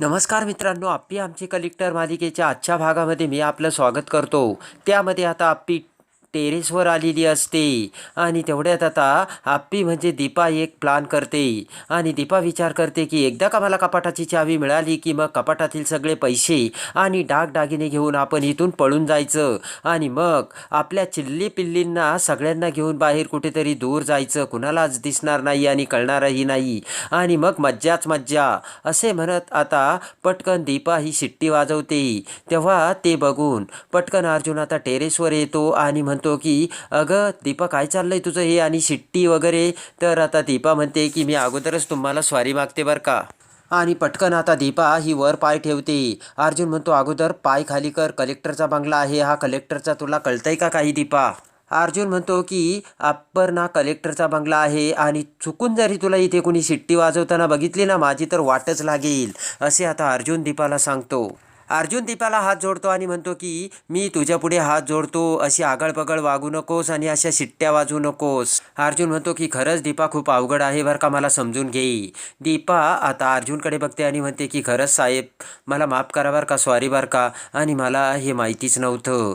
नमस्कार मित्रांनो आप्पी आमचे कलेक्टर मालिकेच्या आजच्या भागामध्ये मी आपलं स्वागत करतो. त्यामध्ये आता आप्पी टेरेसवर आलेली असते. आणि तेवढ्यात आता आप्पी म्हणजे दीपा एक प्लान करते. आणि दीपा विचार करते की एकदा का मला कपाटाची चावी मिळाली की मग कपाटातील सगळे पैसे आणि डागदागिने घेऊन आपण इथून पळून जायचं. आणि मग आपल्या चिल्ली पिल्लींना सगळ्यांना घेऊन बाहेर कुठेतरी दूर जायचं. कुणालाच दिसणार नाही आणि कळणारही नाही. आणि मग मज्जाच मज्जा. असे म्हणत आता पटकन दीपा ही शिट्टी वाजवते. तेव्हा ते बघून पटकन अर्जुन आता टेरेसवर येतो आणि म्हणतो की अगं दीपा काय चाललं आहे तुझं हे आणि शिट्टी वगैरे? तर आता दीपा म्हणते की मी अगोदरच तुम्हाला स्वारी मागते बरं का. आणि पटकन आता दीपा ही वर पाय ठेवते. अर्जुन म्हणतो अगोदर पाय खाली कर कलेक्टरचा बंगला आहे हा कलेक्टरचा तुला कळतंय का काही दीपा? अर्जुन म्हणतो की अप्परना कलेक्टरचा बंगला आहे आणि चुकून जरी तुला इथे कोणी शिट्टी वाजवताना बघितली ना माझी तर वाटच लागेल असे आता अर्जुन दीपाला सांगतो. अर्जुन दीपाला हात जोडतो आणि म्हणतो की मी तुझ्या पुढे हात जोडतो अशी आगळपगळ वागू नकोस आणि अशा शिट्ट्या वाजू नकोस. अर्जुन म्हणतो की खरंच दीपा खूप अवघड आहे बरं का मला समजून घेई दीपा आता अर्जुनकडे बघते आणि म्हणते की खरंच साहेब मला माफ करा बरं का सॉरी बरं का आणि मला हे माहितीच नव्हतं.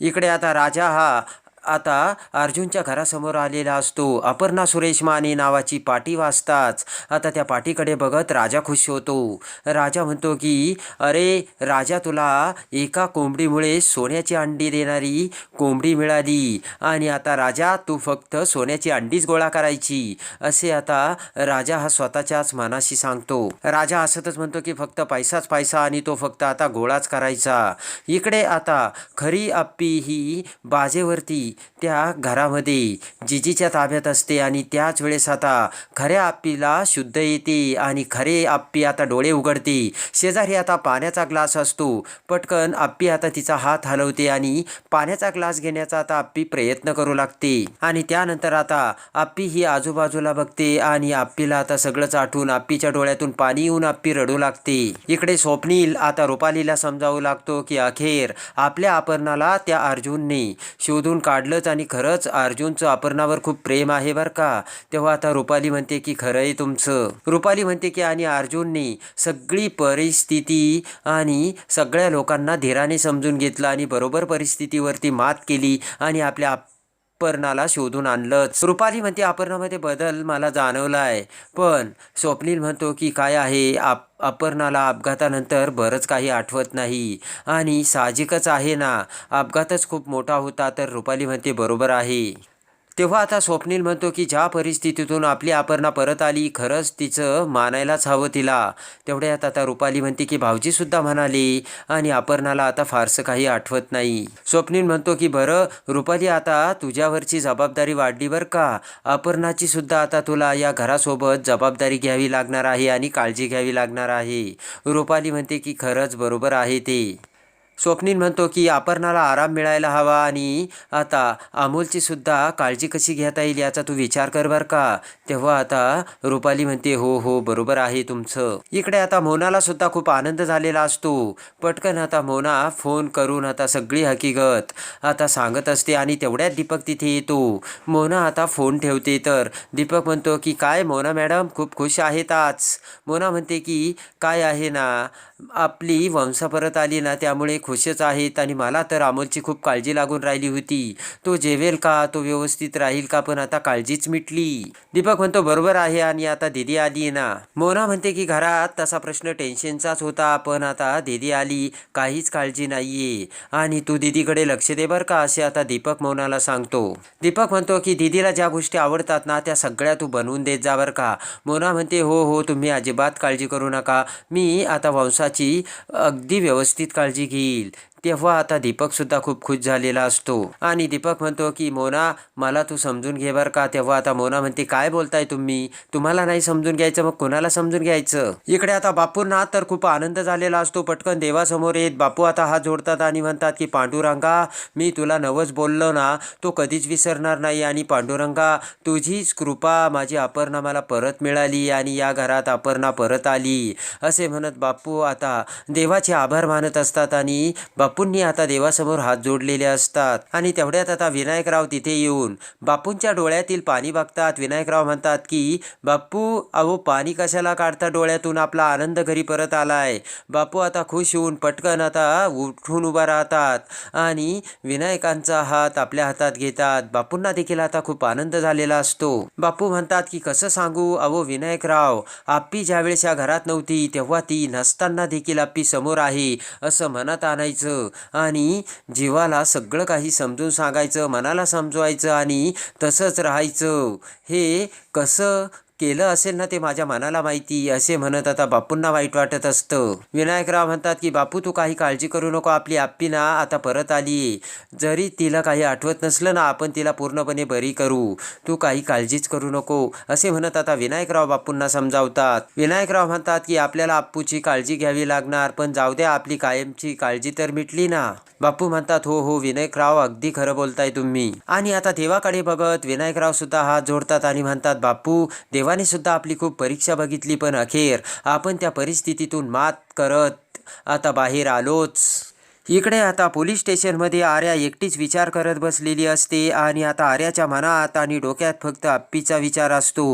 इकडे आता राजा हा आता अर्जुनच्या घरासमोर आलेला असतो. अपर्णा सुरेश माने नावाची पाटी वाजताच. आता त्या पाटीकडे बघत राजा खुश होतो. राजा म्हणतो की अरे राजा तुला एका कोंबडीमुळे सोन्याची अंडी देणारी कोंबडी मिळाली आणि आता राजा तू फक्त सोन्याची अंडीच गोळा करायची. असे आता राजा हा स्वतःच्याच मनाशी सांगतो. राजा असतच म्हणतो की फक्त पैसाच पैसा आणि तो फक्त आता गोळाच करायचा. इकडे आता खरी आप्पी ही बाजेवरती त्या घरामध्ये जिजीच्या ताब्यात असते आणि त्याच वेळेस आता खऱ्या आप्पीला शुद्ध येते आणि खरे आप्पी आता डोळे उघडते. शेजारी आता पाण्याचा ग्लास असतो. पटकन आप्पी आता तिचा हात हलवते आणि पाण्याचा ग्लास घेण्याचा आता आप्पी प्रयत्न करू लागते. आणि त्यानंतर आता आप्पी ही आजूबाजूला बघते आणि आप्पीला आता सगळंच आठवून आप्पीच्या डोळ्यातून पाणी येऊन आप्पी रडू लागते. इकडे स्वप्नील आता रुपालीला समजावू लागतो की अखेर आपल्या अपर्णाला त्या अर्जुनने शोधून काढलंच आणि खरंच अर्जुनचं अपर्णावर खूप प्रेम आहे बरं का. तेव्हा आता रुपाली म्हणते की खरं आहे तुमचं. रुपाली म्हणते की आणि अर्जुनने सगळी परिस्थिती आणि सगळ्या लोकांना धीराने समजून घेतलं आणि बरोबर परिस्थितीवरती मात केली आणि आपल्या अपर्णाला शोधून आणलंच. रुपाली म्हणते अपर्णामध्ये बदल मला जाणवला आहे पण स्वप्नील म्हणतो की काय आहे? आप अपर्णाला अपघातानंतर बरंच काही आठवत नाही. आणि साहजिकच आहे ना अपघातच खूप मोठा होता तर रुपाली म्हणते बरोबर आहे. तेव्हा आता स्वप्नील म्हणतो की ज्या परिस्थितीतून आपली अपर्णा परत आली खरंच तिचं मानायलाच हवं तिला. तेवढ्यात आता रुपाली म्हणते की भाऊजीसुद्धा म्हणाली आणि अपर्णाला आता फारसं काही आठवत नाही. स्वप्नील म्हणतो की बरं रुपाली आता तुझ्यावरची जबाबदारी वाढली बरं का? अपर्णाची सुद्धा आता तुला या घरासोबत जबाबदारी घ्यावी लागणार आहे आणि काळजी घ्यावी लागणार आहे. रुपाली म्हणते की खरंच बरोबर आहे ते. स्वप्नील म्हणतो की अपर्णाला आराम मिळायला हवा आणि आता अमोलची सुद्धा काळजी कशी घेता येईल याचा तू विचार कर बर का. तेव्हा आता रुपाली म्हणते हो हो बरोबर आहे तुमचं. इकडे आता मोनाला सुद्धा खूप आनंद झालेला असतो. पटकन आता मोना फोन करून आता सगळी हकीकत आता सांगत असते आणि तेवढ्यात दीपक तिथे येतो. मोना आता फोन ठेवते तर दीपक म्हणतो की काय मोना मॅडम खूप खुश आहेत आज. मोना म्हणते की काय आहे ना आपली वंश परत आली ना त्यामुळे खुशच आहेत आणि मला तर अमोलची खूप काळजी लागून राहिली होती. तो जेवेल का? तो व्यवस्थित राहील का? पण आता काळजीच मिटली. दीपक म्हणतो बरोबर आहे आणि आता दिदी आली ना. मोना म्हणते की घरात तसा प्रश्न टेन्शनचाच होता पण आता दिदी आली काहीच काळजी नाहीये. आणि तू दिदीकडे लक्ष दे बर का? असे आता दीपक मोनाला सांगतो. दीपक म्हणतो की दिदीला ज्या गोष्टी आवडतात ना त्या सगळ्या तू बनवून देत जा बर का. मोना म्हणते हो हो तुम्ही अजिबात काळजी करू नका. मी आता वंशाची अगदी व्यवस्थित काळजी Brasil, तेव्हा आता दीपकसुद्धा खूप खुश झालेला असतो. आणि दीपक म्हणतो की मोना मला तू समजून घे बरं का. तेव्हा आता मोना म्हणते काय बोलताय तुम्ही? तुम्हाला नाही समजून घ्यायचं मग कोणाला समजून घ्यायचं? इकडे आता बापूंना तर खूप आनंद झालेला असतो. पटकन देवासमोर येत. बापू आता हात जोडतात आणि म्हणतात की पांडुरंगा मी तुला नवच बोललो ना तो कधीच विसरणार नाही. आणि पांडुरंगा तुझीच कृपा माझी अपर्णा मला परत मिळाली आणि या घरात अपर्णा परत आली. असे म्हणत बापू आता देवाचे आभार मानत असतात आणि बापू बापूंनी आता देवासमोर हात जोडलेले असतात आणि तेवढ्यात आता विनायकराव तिथे येऊन बापूंच्या डोळ्यातील पाणी बघतात. विनायकराव म्हणतात की बापू अहो पाणी कशाला काढता डोळ्यातून? आपला आनंद घरी परत आलाय. बापू आता खुश होऊन पटकन आता उठून उभा राहतात आणि विनायकांचा हात आपल्या हातात घेतात. बापूंना देखील आता खूप आनंद झालेला असतो. बापू म्हणतात की कसं सांगू? अहो विनायकराव आप्पी ज्यावेळेस या घरात नव्हती तेव्हा ती नसताना देखील आप्पी समोर आहे असं म्हणत आणायचं. आणि जीवाला सगळं काही समजून सांगायचं मनाला समजवायचं आणि तसंच राहायचं. हे कसं केलं असेल ना ते माझ्या मनाला माहिती असे म्हणत आता बापूंना वाईट वाटत असतं. विनायकराव म्हणतात की बापू तू काही काळजी करू नको आपली आप्पी ना आता परत आली. जरी तिला काही आठवत नसलं ना आपण तिला पूर्णपणे बरी करू. तू काही काळजीच करू नको असे म्हणत आता विनायकराव बापूंना समजावतात. विनायकराव म्हणतात की आपल्याला आप्पूची काळजी घ्यावी लागणार पण जाऊ द्या आपली कायमची काळजी तर मिटली ना. बापू म्हणतात हो हो विनायकराव अगदी खरं बोलताय तुम्ही. आणि आता देवाकडे बघत विनायकराव सुद्धा हात जोडतात आणि म्हणतात बापू देवाने सुद्धा आपली खूप परीक्षा बघितली पण अखेर आपण त्या परिस्थितीतून मात करत आता बाहेर आलोच. इकडे आता पोलीस स्टेशनमध्ये आर्या एकटीच विचार करत बसलेली असते आणि आता आर्याच्या मनात आणि डोक्यात फक्त आप्पीचा विचार असतो.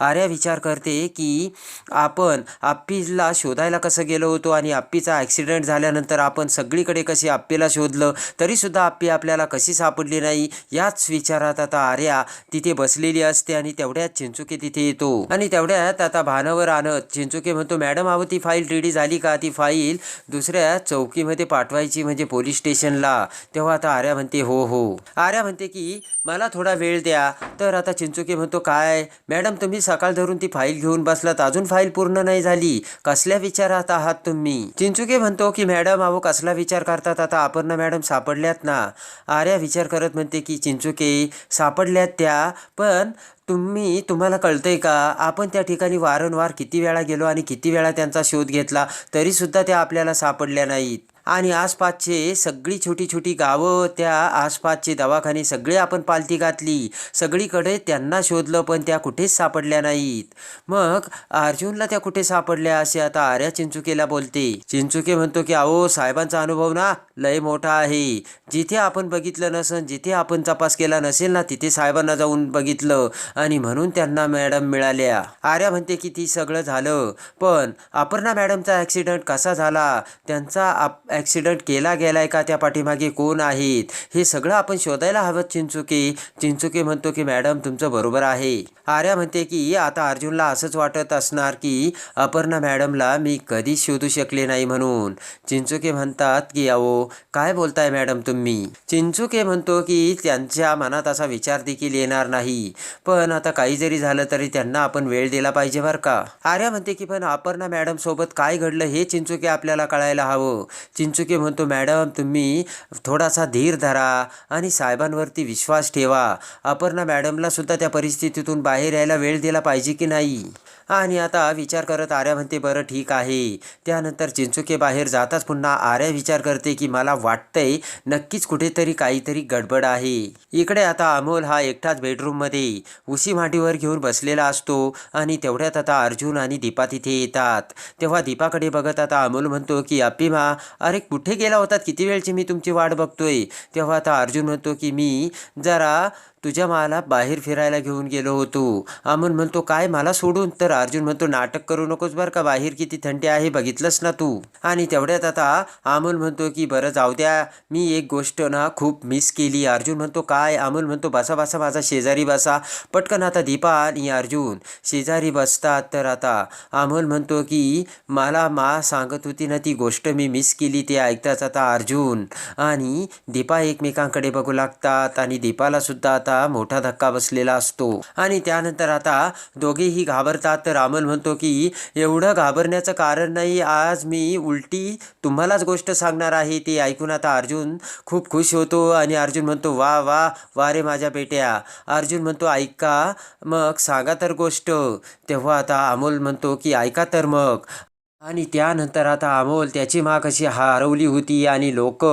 आर्या विचार करते की आपण आप्पीला शोधायला कसं गेलो होतो आणि आप्पीचा ॲक्सिडेंट झाल्यानंतर आपण सगळीकडे कशी आप्पीला शोधलं? तरीसुद्धा आप्पी आपल्याला कशी सापडली नाही? याच विचारात आता आर्या तिथे बसलेली असते आणि तेवढ्यात चिंचुके तिथे येतो. आणि तेवढ्यात आता भानावर आणत चिंचुके म्हणतो मॅडम अहो ती फाईल रेडी झाली का? ती फाईल दुसऱ्या चौकीमध्ये पाठवायची म्हणजे पोलीस स्टेशनला तेव्हा आता आर्या म्हणते हो हो. आर्या म्हणते की मला थोडा वेळ द्या. तर आता चिंचुके म्हणतो काय? मॅडम तुम्ही सकाळ धरून ती फाईल घेऊन बसलात. अजून फाईल पूर्ण नाही झाली. कसल्या विचारात आहात तुम्ही? चिंचुके म्हणतो की मॅडम अहो कसला विचार करतात आता? आपण मॅडम सापडल्यात ना. आर्या विचार करत म्हणते की चिंचुके सापडल्यात त्या पण तुम्ही तुम्हाला कळतंय का? आपण त्या ठिकाणी वारंवार किती वेळा गेलो आणि किती वेळा त्यांचा शोध घेतला तरीसुद्धा त्या आपल्याला सापडल्या नाहीत. आणि आसपासचे सगळी छोटी छोटी गावं त्या आसपासचे दवाखाने सगळे आपण पालती घातली. सगळीकडे त्यांना शोधलं पण त्या कुठेच सापडल्या नाहीत. मग अर्जुनला त्या कुठे सापडल्या असे आता आर्या चिंचुकेला बोलते. चिंचुके म्हणतो की अहो साहेबांचा अनुभव ना लय मोठा आहे. जिथे आपण बघितलं नसेल जिथे आपण तपास केला नसेल ना तिथे साहेबांना जाऊन बघितलं. आणि म्हणून त्यांना मॅडम मिळाल्या. आर्या म्हणते की ती सगळं झालं. पण अपर्णा मॅडमचा ॲक्सिडेंट कसा झाला? त्यांचा आप ॲक्सिडेंट केला गेलाय का? त्या पाठीमागे कोण आहेत? हे सगळं आपण शोधायला हवं चिंचुके. चिंचुके म्हणतो की मॅडम तुमचं बरोबर आहे. आर्या म्हणते की आता अर्जुनला असंच वाटत असणार की अपर्णा मॅडमला मी कधीच शोधू शकले नाही म्हणून. चिंचुके म्हणतात की अहो काय बोलताय मॅडम तुम्ही? चिंचुके म्हणतो की त्यांच्या मनात असा विचार देखील येणार नाही. पण आता काही जरी झालं तरी त्यांना आपण वेळ दिला पाहिजे बरं का? आर्या म्हणते की पण अपर्णा मॅडम सोबत काय घडलं हे चिंचुके आपल्याला कळायला हवं. चिंचुके म्हणतो मॅडम तुम्ही थोडासा धीर धरा आणि साहेबांवरती विश्वास ठेवा. अपर्णा मॅडमला सुद्धा त्या परिस्थितीतून बाहेर यायला वेळ दिला पाहिजे की नाही? आणि आता विचार करत आर्या म्हणते बरं ठीक आहे. त्यानंतर चिंचुके बाहेर जाताच पुन्हा आर्या विचार करते की मला वाटतंय नक्कीच कुठेतरी काहीतरी गडबड आहे. इकडे आता अमोल हा एकटाच बेडरूममध्ये उशी माटीवर घेऊन बसलेला असतो आणि तेवढ्यात आता अर्जुन आणि दीपा तिथे येतात. तेव्हा दीपाकडे बघत आता अमोल म्हणतो की अप्पिमा अरे कुठे गेला होतात? किती वेळची मी तुमची वाट बघतोय? तेव्हा आता अर्जुन म्हणतो की मी जरा तुझ्या मला बाहेर फिरायला घेऊन गेलो होतो. अमोल म्हणतो काय मला सोडून? तर अर्जुन म्हणतो नाटक करू नकोस बरं का बाहेर किती थंडी आहे बघितलंस ना तू? आणि तेवढ्यात आता अमोल म्हणतो की बरं जाऊ द्या. मी एक गोष्ट ना खूप मिस केली. अर्जुन म्हणतो काय? अमोल म्हणतो बसा बसा माझा शेजारी बसा. पटकन आता दीपा आणि अर्जुन शेजारी बसतात. तर आता अमोल म्हणतो की मला मा सांगत होती ना ती गोष्ट मी मिस केली ते ऐकताच आता अर्जुन आणि दीपा एकमेकांकडे बघू लागतात आणि दीपाला सुद्धा आता मोठा धक्का बसलेला असतो. आणि त्यानंतर आता दोघेही घाबरतात. तर अमोल म्हणतो की एवढं घाबरण्याचं कारण नाही. आज मी उलटी तुम्हालाच गोष्ट सांगणार आहे. ती ऐकून आता अर्जुन खूप खुश होतो आणि अर्जुन म्हणतो वा वा वा रे माझ्या बेट्या. अर्जुन म्हणतो ऐका मग सांगा तर गोष्ट. तेव्हा आता अमोल म्हणतो की ऐका तर मग. आणि त्यानंतर आता अमोल त्याची मा कशी हरवली होती आणि लोक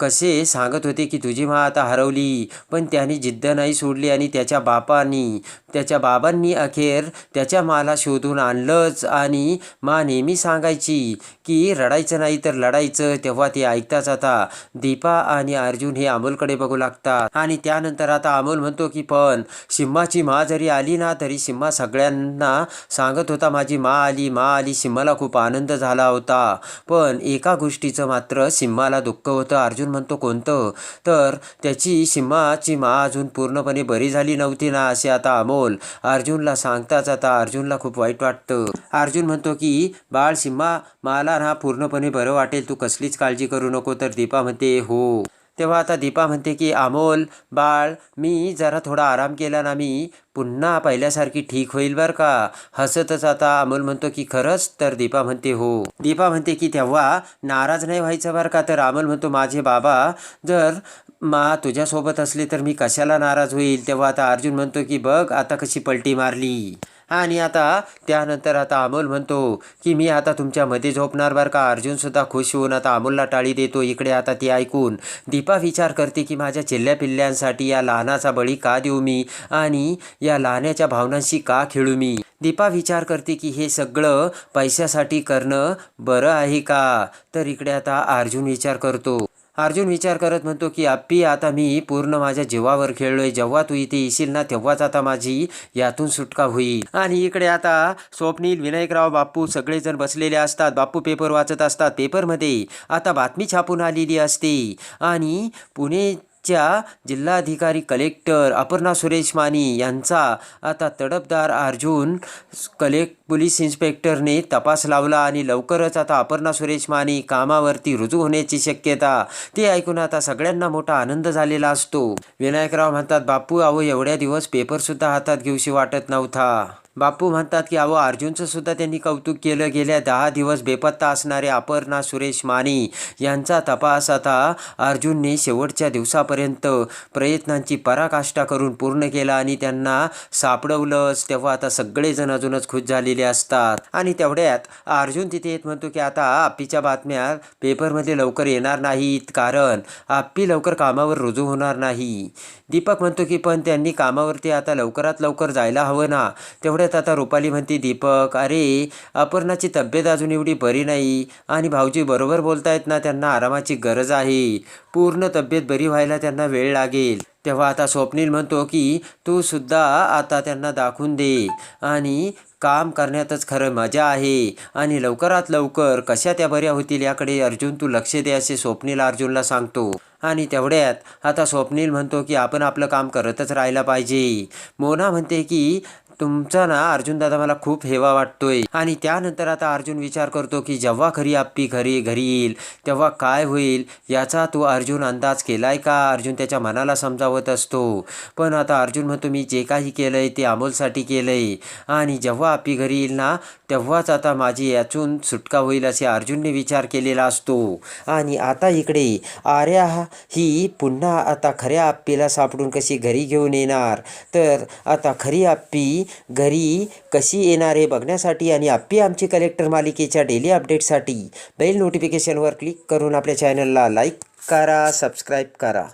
कसे सांगत होते की तुझी मा आता हरवली पण त्याने जिद्द नाही सोडली आणि त्याच्या बापांनी त्याच्या बाबांनी अखेर त्याच्या माला शोधून आणलंच आणि मा नेहमी सांगायची की रडायचं नाही तर लढायचं तेव्हा ते ऐकताच आता दीपा आणि अर्जुन हे अमोलकडे बघू लागतात. आणि त्यानंतर आता अमोल म्हणतो की पण सिम्माची मा जरी आली ना तरी सिम्मा सगळ्यांना सांगत होता माझी मा आली मा आली सिम्माला खूप आनंद आनंद झाला होता. पण एका गोष्टीचं मात्र सिम्माला दुःख होतं. अर्जुन म्हणतो कोणतं? तर त्याची सिम्माची मा अजून पूर्णपणे बरी झाली नव्हती ना असे आता अमोल अर्जुनला सांगताच आता अर्जुनला खूप वाईट वाटतं. अर्जुन म्हणतो की बाळ सिम्मा मला ना पूर्णपणे बरं वाटेल. तू कसलीच काळजी करू नको. तर दीपा म्हणते हो. तेव्हा आता दीपा म्हणते की अमोल बाळ मी जरा थोडा आराम केला ना मी पुन्हा पहिल्यासारखी ठीक होईल बरं का. हसतच आता अमोल म्हणतो की खरंच? तर दीपा म्हणते हो. दीपा म्हणते की तेव्हा नाराज नाही व्हायचं बरं का? तर अमोल म्हणतो माझे बाबा जर मा तुझ्यासोबत असले तर मी कशाला नाराज होईल? तेव्हा आता अर्जुन म्हणतो की बघ आता कशी पलटी मारली. आणि आता त्यानंतर आता अमोल म्हणतो की मी आता तुमच्यामध्ये झोपणार बरं का? अर्जुनसुद्धा खुश होऊन आता अमोलला टाळी देतो. इकडे आता ती ऐकून दीपा विचार करते की माझ्या चिल्ल्या पिल्ल्यांसाठी या लहानाचा बळी का देऊ मी? आणि या लहानाच्या भावनांशी का खेळू मी? दीपा विचार करते की हे सगळं पैशासाठी करणं बरं आहे का? तर इकडे आता अर्जुन विचार करतो. अर्जुन विचार करत म्हणतो की आप्पी आता मी पूर्ण माझ्या जीवावर खेळलोय. जेव्हा तू इथे येशील ना तेव्हाच आता माझी यातून सुटका होईल. आणि इकडे आता स्वप्नील विनायकराव बाप्पू सगळेजण बसलेले असतात. बाप्पू पेपर वाचत असतात. पेपरमध्ये आता बातमी छापून आलेली असते. आणि पुणे च्या जिल्हाधिकारी कलेक्टर अपर्णा सुरेश माने यांचा आता तडफदार अर्जुन कलेक्ट पोलीस इन्स्पेक्टरने तपास लावला आणि लवकरच आता अपर्णा सुरेश माने कामावरती रुजू होण्याची शक्यता ते ऐकून आता सगळ्यांना मोठा आनंद झालेला असतो. विनायकराव म्हणतात बापू अहो एवढ्या दिवस पेपरसुद्धा हातात घेऊशी वाटत नव्हता. बापू म्हणतात की अहो अर्जुनचं सुद्धा त्यांनी कौतुक केलं. गेल्या दहा दिवस बेपत्ता असणारे अपर्णा सुरेश माने यांचा तपास आता अर्जुनने शेवटच्या दिवसापर्यंत प्रयत्नांची पराकाष्ठा करून पूर्ण केला आणि त्यांना सापडवलंच. तेव्हा आता सगळेजण अजूनच खुश झालेले असतात. आणि तेवढ्यात अर्जुन तिथे येत म्हणतो की आता आप्पीच्या बातम्या पेपरमध्ये लवकर येणार नाहीत कारण आप्पी लवकर कामावर रुजू होणार नाही. दीपक म्हणतो की पण त्यांनी कामावरती आता लवकरात लवकर जायला हवं ना. तेवढ्यात आता रुपाली म्हणते दीपक अरे अपर्णाची तब्येत अजून एवढी बरी नाही आणि भाऊजी बरोबर बोलतायत ना त्यांना आरामाची गरज आहे. पूर्ण तब्येत बरी व्हायला त्यांना वेळ लागेल. तेव्हा आता स्वप्नील म्हणतो की तू सुद्धा आता त्यांना दाखवून दे आणि काम करण्यातच खरं मजा आहे आणि लवकरात लवकर कशा त्या बऱ्या होतील याकडे अर्जुन तू लक्ष दे असे स्वप्नील अर्जुनला सांगतो. आणि तेवढ्यात आता स्वप्नील म्हणतो की आपण आपलं काम करतच राहायला पाहिजे. मोना म्हणते की तुमचा ना अर्जुन दादा मला खूप हेवा वाटतोय. आणि त्यानंतर आता अर्जुन विचार करतो की जेव्हा खरी आप्पी घरी घरी येईल तेव्हा काय होईल याचा तो अर्जुन अंदाज केलाय का? अर्जुन त्याच्या मनाला समजावत असतो. पण आता अर्जुन म्हणतो मी जे काही केलंय ते अमोलसाठी केलंय. आणि जेव्हा आप्पी घरी येईल ना तेव्हाच आता माझी यातून सुटका होईल असे अर्जुनने विचार केलेला असतो. आणि आता इकडे आर्या ही पुन्हा आता खऱ्या आप्पीला सापडून कशी घरी घेऊन येणार? तर आता खरी आप्पी घरी कशी येणार हे बघण्यासाठी आणि आप्पी आमची कलेक्टर मालिकेच्या डेली अपडेटसाठी बेल नोटिफिकेशनवर क्लिक करून आपल्या चॅनलला लाईक करा सबस्क्राईब करा.